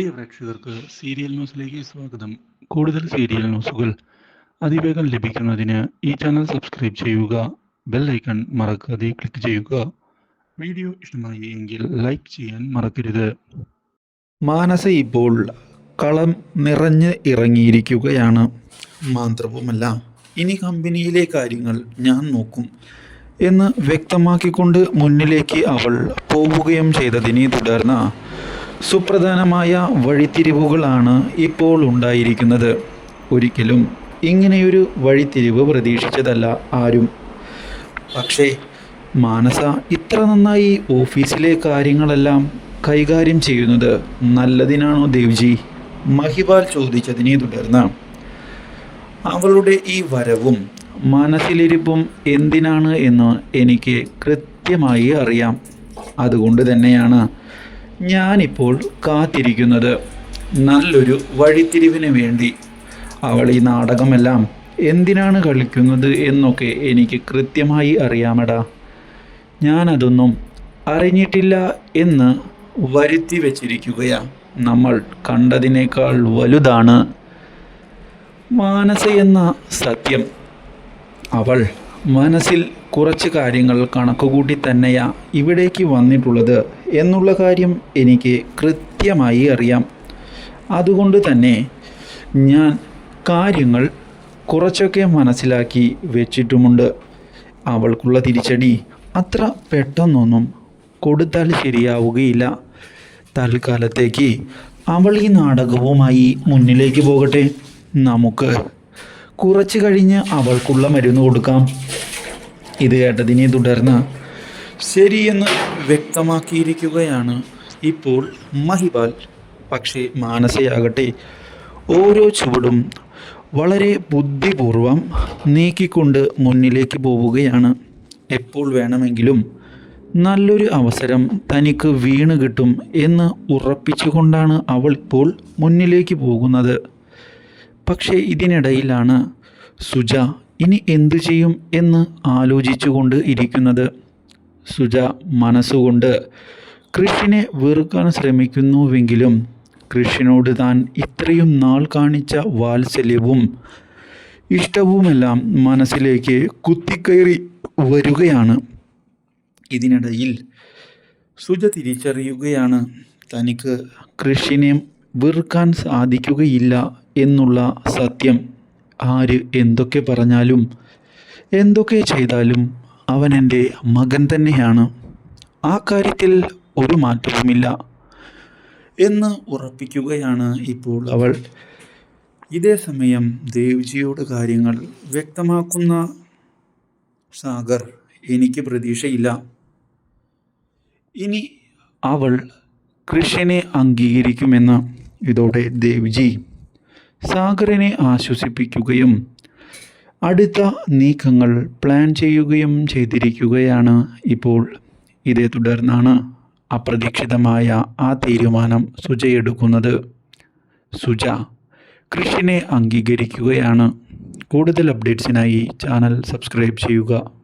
പ്രിയ പ്രേക്ഷകർക്ക് സീരിയൽ ന്യൂസിലേക്ക് സ്വാഗതം. കൂടുതൽ സീരിയൽ ന്യൂസുകൾ അതിവേഗം ലഭിക്കുന്നതിന് ഈ ചാനൽ സബ്സ്ക്രൈബ് ചെയ്യുക ബെൽ ഐക്കൺ മറക്കാതെ ക്ലിക്ക് ചെയ്യുക. വീഡിയോ ഇഷ്ടമായി എങ്കിൽ ലൈക്ക് ചെയ്യാൻ മറക്കരുത്. മാനസ ഇപ്പോൾ കളം നിറഞ്ഞ് ഇറങ്ങിയിരിക്കുകയാണ്. മാത്രവുമല്ല ഇനി കമ്പനിയിലെ കാര്യങ്ങൾ ഞാൻ നോക്കും എന്ന് വ്യക്തമാക്കിക്കൊണ്ട് മുന്നിലേക്ക് അവൾ പോവുകയും ചെയ്തതിനെ തുടർന്ന് സുപ്രധാനമായ വഴിത്തിരിവുകളാണ് ഇപ്പോൾ ഉണ്ടായിരിക്കുന്നത്. ഒരിക്കലും ഇങ്ങനെയൊരു വഴിത്തിരിവ് പ്രതീക്ഷിച്ചതല്ല ആരും. പക്ഷേ മാനസ ഇത്ര നന്നായി ഓഫീസിലെ കാര്യങ്ങളെല്ലാം കൈകാര്യം ചെയ്യുന്നത് നല്ലതിനാണോ ദേവ്ജി? മഹിപാൽ ചോദിച്ചതിനെ തുടർന്ന് അവളുടെ ഈ വരവും മനസ്സിലിരിപ്പും എന്തിനാണ് എന്ന് എനിക്ക് കൃത്യമായി അറിയാം. അതുകൊണ്ട് തന്നെയാണ് ഞാനിപ്പോൾ കാത്തിരിക്കുന്നത്. നല്ലൊരു വഴിത്തിരിവിന് വേണ്ടി. അവൾ ഈ നാടകമെല്ലാം എന്തിനാണ് കളിക്കുന്നത് എന്നൊക്കെ എനിക്ക് കൃത്യമായി അറിയാമടാ. ഞാനതൊന്നും അറിഞ്ഞിട്ടില്ല എന്ന് വരുത്തി വച്ചിരിക്കുകയാണ് നമ്മൾ കണ്ടതിനേക്കാൾ വലുതാണ്. മാനസ എന്ന സത്യം. അവൾ മനസ്സിൽ കുറച്ച് കാര്യങ്ങൾ കണക്കുകൂട്ടി തന്നെയാ ഇവിടേക്ക് വന്നിട്ടുള്ളത് എന്നുള്ള കാര്യം എനിക്ക് കൃത്യമായി അറിയാം. അതുകൊണ്ട് തന്നെ ഞാൻ കാര്യങ്ങൾ കുറച്ചൊക്കെ മനസ്സിലാക്കി വെച്ചിട്ടുമുണ്ട്. അവൾക്കുള്ള തിരിച്ചടി അത്ര പെട്ടെന്നൊന്നും കൊടുത്താൽ ശരിയാവുകയില്ല. തൽക്കാലത്തേക്ക് അവൾ ഈ നാടകവുമായി മുന്നിലേക്ക് പോകട്ടെ. നമുക്ക് കുറച്ച് കഴിഞ്ഞ് അവൾക്കുള്ള മരുന്ന് കൊടുക്കാം. ഇത് കേട്ടതിനെ തുടർന്ന് ശരിയെന്ന് വ്യക്തമാക്കിയിരിക്കുകയാണ് ഇപ്പോൾ മഹിബാൽ. പക്ഷേ മാനസയാകട്ടെ ഓരോ ചുവടും വളരെ ബുദ്ധിപൂർവം നീക്കിക്കൊണ്ട് മുന്നിലേക്ക് പോവുകയാണ്. എപ്പോൾ വേണമെങ്കിലും നല്ലൊരു അവസരം തനിക്ക് വീണ് കിട്ടും എന്ന് ഉറപ്പിച്ചുകൊണ്ടാണ് അവൾ ഇപ്പോൾ മുന്നിലേക്ക് പോകുന്നത്. പക്ഷേ ഇതിനിടയിലാണ് സുജ ഇനി എന്തു ചെയ്യും എന്ന് ആലോചിച്ചുകൊണ്ട് ഇരിക്കുന്നത്. സുജ മനസ്സുകൊണ്ട് കൃഷിനെ വെറുക്കാൻ ശ്രമിക്കുന്നുവെങ്കിലും കൃഷിനോട് താൻ ഇത്രയും നാൾ കാണിച്ച വാത്സല്യവും ഇഷ്ടവുമെല്ലാം മനസ്സിലേക്ക് കുത്തിക്കയറി വരികയാണ്. ഇതിനിടയിൽ സുജ തിരിച്ചറിയുകയാണ് തനിക്ക് കൃഷിനെ വെറുക്കാൻ സാധിക്കുകയില്ല എന്നുള്ള സത്യം. ആര് എന്തൊക്കെ പറഞ്ഞാലും എന്തൊക്കെ ചെയ്താലും അവൻ എന്റെ മകൻ തന്നെയാണ്. ആ കാര്യത്തിൽ ഒരു മാറ്റവുമില്ല എന്ന് ഉറപ്പിക്കുകയാണ് ഇപ്പോൾ അവൾ. ഇതേ സമയം ദേവ്ജിയോട് കാര്യങ്ങൾ വ്യക്തമാക്കുന്ന സാഗർ എനിക്ക് പ്രതീക്ഷയില്ല. ഇനി അവൾ കൃഷിനെ അംഗീകരിക്കുമെന്ന് ഇതോടെ ദേവ്ജി സാഗറിനെ ആശ്വസിപ്പിക്കുകയും അടുത്ത നീക്കങ്ങൾ പ്ലാൻ ചെയ്യുകയും ചെയ്തിരിക്കുകയാണ് ഇപ്പോൾ. ഇതേ തുടർന്നാണ് അപ്രതീക്ഷിതമായ ആ തീരുമാനം സുജയെടുക്കുന്നത് സുജ കൃഷിനെ അംഗീകരിക്കുകയാണ്. കൂടുതൽ അപ്ഡേറ്റ്സിനായി ചാനൽ സബ്സ്ക്രൈബ് ചെയ്യുക.